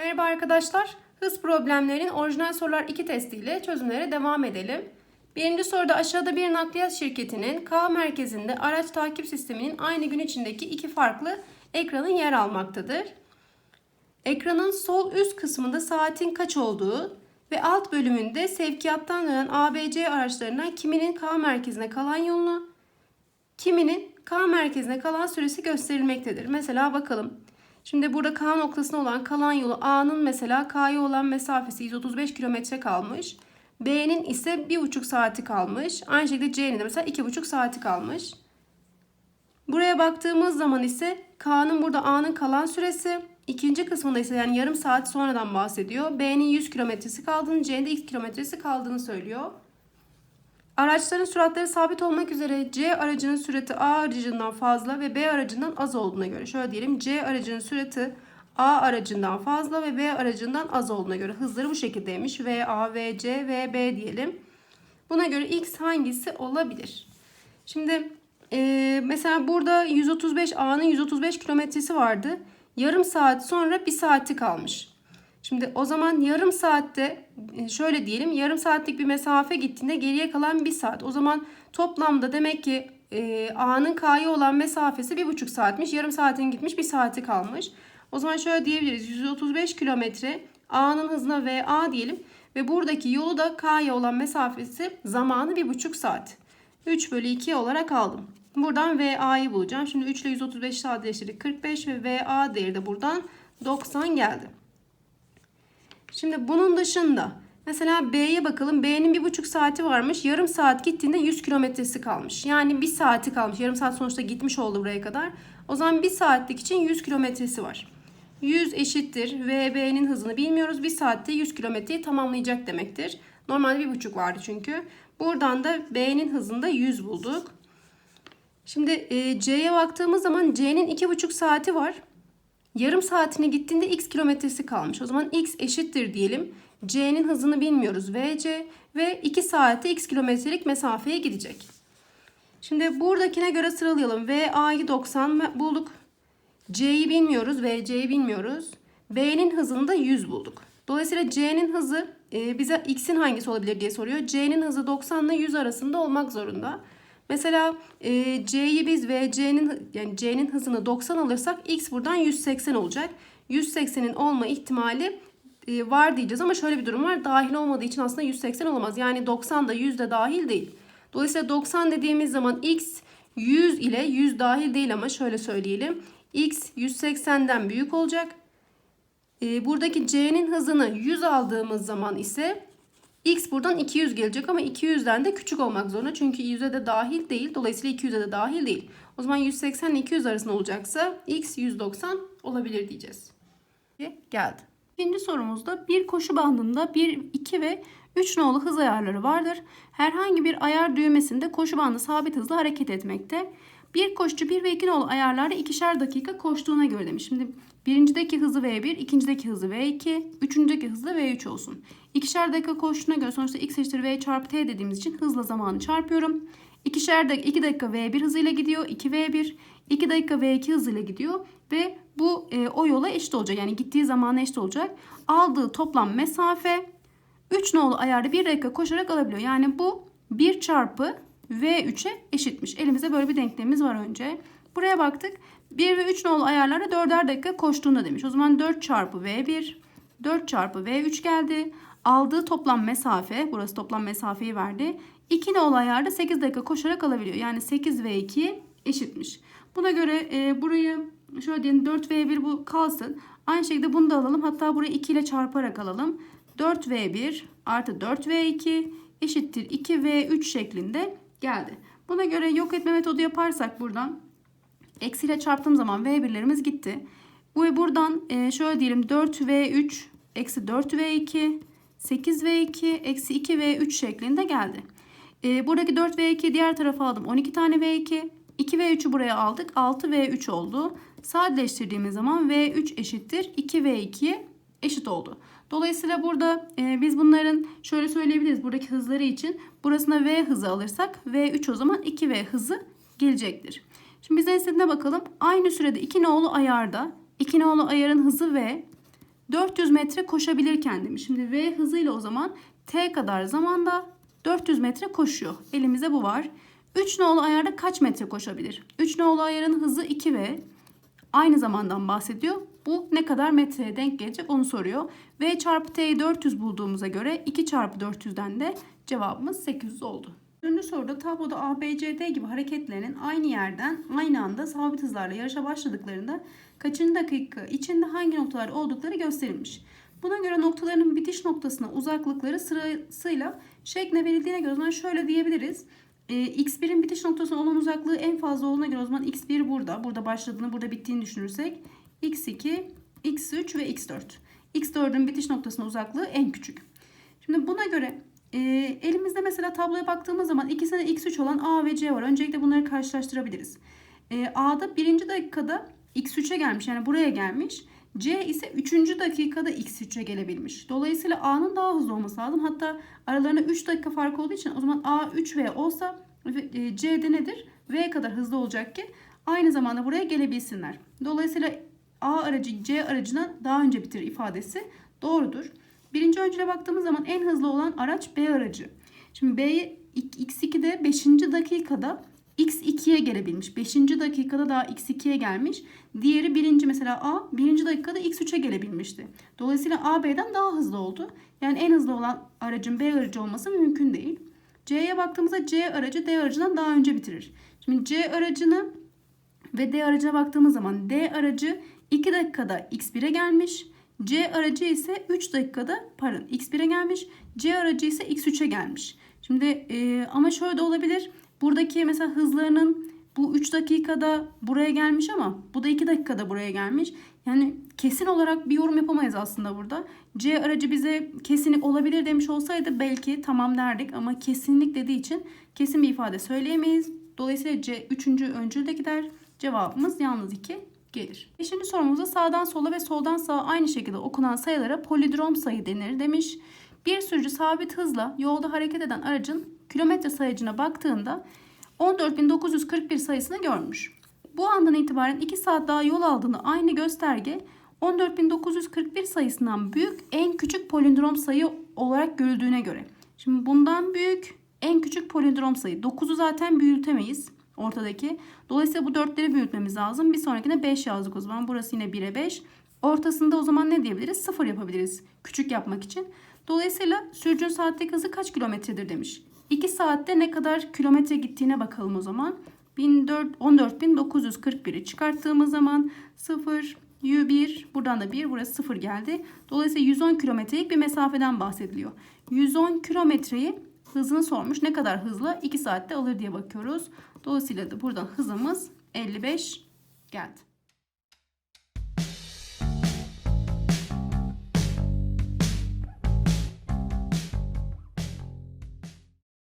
Merhaba arkadaşlar. Hız problemlerinin orijinal sorular 2 testiyle çözümlere devam edelim. Birinci soruda aşağıda bir nakliyat şirketinin K merkezinde araç takip sisteminin aynı gün içindeki iki farklı ekranın yer almaktadır. Ekranın sol üst kısmında saatin kaç olduğu ve alt bölümünde sevkiyattan dönen ABC araçlarından kiminin K merkezine kalan yolunu, kiminin K merkezine kalan süresi gösterilmektedir. Mesela bakalım. Şimdi burada K noktasına olan kalan yolu A'nın mesela K'ya olan mesafesi 135 kilometre kalmış. B'nin ise 1,5 saati kalmış. Aynı şekilde C'nin de mesela 2,5 saati kalmış. Buraya baktığımız zaman ise K'nın burada A'nın kalan süresi. ikinci kısmında ise yani yarım saat sonradan bahsediyor. B'nin 100 kilometresi kaldığını, C'nin de 2 kilometresi kaldığını söylüyor. Araçların süratleri sabit olmak üzere C aracının sürati A aracından fazla ve B aracından az olduğuna göre şöyle diyelim C aracının sürati A aracından fazla ve B aracından az olduğuna göre hızları bu şekildeymiş. V A, V C, V B diyelim. Buna göre X hangisi olabilir? Şimdi e, mesela burada 135 A'nın 135 kilometresi vardı. Yarım saat sonra bir saati kalmış. Şimdi o zaman yarım saatte e, şöyle diyelim yarım saatlik bir mesafe gittiğinde geriye kalan bir saat. O zaman toplamda demek ki e, A'nın K'ya olan mesafesi bir buçuk saatmiş. Yarım saatin gitmiş bir saati kalmış. O zaman şöyle diyebiliriz 135 kilometre A'nın hızına VA diyelim. Ve buradaki yolu da K'ya olan mesafesi zamanı bir buçuk saat. 3 bölü 2 olarak aldım. Buradan VA'yı bulacağım. Şimdi 3 ile 135 sadeleştirdik 45 ve VA değeri de buradan 90 geldi. Şimdi bunun dışında mesela B'ye bakalım. B'nin bir buçuk saati varmış. Yarım saat gittiğinde 100 kilometresi kalmış. Yani bir saati kalmış. Yarım saat sonuçta gitmiş oldu buraya kadar. O zaman bir saatlik için 100 kilometresi var. 100 eşittir VB'nin hızını bilmiyoruz. Bir saatte 100 kilometreyi tamamlayacak demektir. Normalde bir buçuk vardı çünkü. Buradan da B'nin hızında 100 bulduk. Şimdi e, C'ye baktığımız zaman C'nin 2,5 saati var. Yarım saatine gittiğinde x kilometresi kalmış. O zaman x eşittir diyelim. C'nin hızını bilmiyoruz. VC ve 2 saatte x kilometrelik mesafeye gidecek. Şimdi buradakine göre sıralayalım. VA'yı 90 bulduk. C'yi bilmiyoruz. VC'yi bilmiyoruz. B'nin hızını da 100 bulduk. Dolayısıyla C'nin hızı e, bize x'in hangisi olabilir diye soruyor. C'nin hızı 90 ile 100 arasında olmak zorunda. Mesela e, C'yi biz VC'nin yani C'nin hızını 90 alırsak X buradan 180 olacak. 180'in olma ihtimali e, var diyeceğiz ama şöyle bir durum var. Dahil olmadığı için aslında 180 olamaz. Yani 90 da 100 de dahil değil. Dolayısıyla 90 dediğimiz zaman X 100 ile 100 dahil değil ama şöyle söyleyelim. X 180'den büyük olacak. E, buradaki C'nin hızını 100 aldığımız zaman ise X buradan 200 gelecek ama 200'den de küçük olmak zorunda. Çünkü 100'e de dahil değil. Dolayısıyla 200'e de dahil değil. O zaman 180 ile 200 arasında olacaksa X 190 olabilir diyeceğiz. Geldi. İkinci sorumuzda bir koşu bandında 1, 2 ve 3 nolu hız ayarları vardır. Herhangi bir ayar düğmesinde koşu bandı sabit hızla hareket etmekte. Bir koşucu 1 ve 2 nolu ayarlarda ikişer dakika koştuğuna göre demiş. Şimdi birincideki hızı V1, ikincideki hızı V2, üçüncüdeki hızı da V3 olsun. İkişer dakika koştuğuna göre sonuçta x eşittir V çarpı T dediğimiz için hızla zamanı çarpıyorum. İkişer dakika, 2 dakika V1 hızıyla gidiyor, 2 V1, 2 dakika V2 hızıyla gidiyor ve bu e, o yola eşit olacak. Yani gittiği zamana eşit olacak. Aldığı toplam mesafe 3 nolu ayarda 1 dakika koşarak alabiliyor. Yani bu 1 çarpı V3'e eşitmiş. Elimizde böyle bir denklemimiz var önce. Buraya baktık. 1 ve 3 nolu ayarlarda 4'er dakika koştuğunda demiş. O zaman 4 çarpı V1, 4 çarpı V3 geldi. Aldığı toplam mesafe, burası toplam mesafeyi verdi. 2 nolu ayarda 8 dakika koşarak alabiliyor. Yani 8 V2 eşitmiş. Buna göre e, burayı şöyle diyelim 4 V1 bu kalsın. Aynı şekilde bunu da alalım. Hatta burayı 2 ile çarparak alalım. 4 V1 artı 4 V2 eşittir 2 V3 şeklinde geldi. Buna göre yok etme metodu yaparsak buradan eksiyle çarptığım zaman V1'lerimiz gitti. Bu buradan e, şöyle diyelim 4V3 eksi 4V2 8V2 eksi 2V3 şeklinde geldi. E, buradaki 4V2 diğer tarafa aldım 12 tane V2 2V3'ü buraya aldık 6V3 oldu. Sadeleştirdiğimiz zaman V3 eşittir 2V2'ye eşit oldu. Dolayısıyla burada e, biz bunların şöyle söyleyebiliriz buradaki hızları için burasına V hızı alırsak V3 o zaman 2V hızı gelecektir. Şimdi bizden istediğine bakalım. Aynı sürede 2 nolu ayarda 2 nolu ayarın hızı V 400 metre koşabilirken demiş. Şimdi V hızıyla o zaman T kadar zamanda 400 metre koşuyor. Elimizde bu var. 3 nolu ayarda kaç metre koşabilir? 3 nolu ayarın hızı 2V. Aynı zamandan bahsediyor. Bu ne kadar metreye denk gelecek onu soruyor. V çarpı T'yi 400 bulduğumuza göre 2 çarpı 400'den de cevabımız 800 oldu. Dördüncü soruda tabloda A, B, C, D gibi hareketlerinin aynı yerden aynı anda sabit hızlarla yarışa başladıklarında kaçıncı dakika içinde hangi noktalar oldukları gösterilmiş. Buna göre noktaların bitiş noktasına uzaklıkları sırasıyla şekline verildiğine göre o zaman şöyle diyebiliriz. Ee, x1'in bitiş noktasına olan uzaklığı en fazla olduğuna göre o zaman x1 burada. Burada başladığını, burada bittiğini düşünürsek x2, x3 ve x4. x4'ün bitiş noktasına uzaklığı en küçük. Şimdi buna göre e, elimizde mesela tabloya baktığımız zaman ikisinde x3 olan A ve C var. Öncelikle bunları karşılaştırabiliriz. E, A'da birinci dakikada x3'e gelmiş yani buraya gelmiş. C ise 3. dakikada x3'e gelebilmiş. Dolayısıyla A'nın daha hızlı olması lazım. Hatta aralarında 3 dakika fark olduğu için o zaman A 3V olsa e, C'de nedir? V kadar hızlı olacak ki aynı zamanda buraya gelebilsinler. Dolayısıyla A aracı C aracından daha önce bitir ifadesi doğrudur. Birinci öncüle baktığımız zaman en hızlı olan araç B aracı. Şimdi B X2'de 5. dakikada X2'ye gelebilmiş. 5. dakikada daha X2'ye gelmiş. Diğeri birinci mesela A birinci dakikada X3'e gelebilmişti. Dolayısıyla A B'den daha hızlı oldu. Yani en hızlı olan aracın B aracı olması mümkün değil. C'ye baktığımızda C aracı D aracından daha önce bitirir. Şimdi C aracını ve D aracına baktığımız zaman D aracı 2 dakikada X1'e gelmiş. C aracı ise 3 dakikada pardon X1'e gelmiş. C aracı ise X3'e gelmiş. Şimdi e, ama şöyle de olabilir. Buradaki mesela hızlarının bu 3 dakikada buraya gelmiş ama bu da 2 dakikada buraya gelmiş. Yani kesin olarak bir yorum yapamayız aslında burada. C aracı bize kesinlik olabilir demiş olsaydı belki tamam derdik ama kesinlik dediği için kesin bir ifade söyleyemeyiz. Dolayısıyla C 3. öncülde gider. Cevabımız yalnız 2 gelir. Beşinci sorumuzda sağdan sola ve soldan sağa aynı şekilde okunan sayılara polidrom sayı denir demiş. Bir sürücü sabit hızla yolda hareket eden aracın kilometre sayacına baktığında 14.941 sayısını görmüş. Bu andan itibaren 2 saat daha yol aldığını aynı gösterge 14.941 sayısından büyük en küçük polindrom sayı olarak görüldüğüne göre. Şimdi bundan büyük en küçük polindrom sayı. 9'u zaten büyütemeyiz ortadaki. Dolayısıyla bu 4'leri büyütmemiz lazım. Bir sonrakine 5 yazdık o zaman. Burası yine 1'e 5. Ortasında o zaman ne diyebiliriz? 0 yapabiliriz küçük yapmak için. Dolayısıyla sürücünün saatteki hızı kaç kilometredir demiş. 2 saatte ne kadar kilometre gittiğine bakalım o zaman. 14.941'i çıkarttığımız zaman 0, 1, buradan da 1, burası 0 geldi. Dolayısıyla 110 kilometrelik bir mesafeden bahsediliyor. 110 kilometreyi hızını sormuş. Ne kadar hızlı 2 saatte alır diye bakıyoruz. Dolayısıyla da buradan hızımız 55 geldi.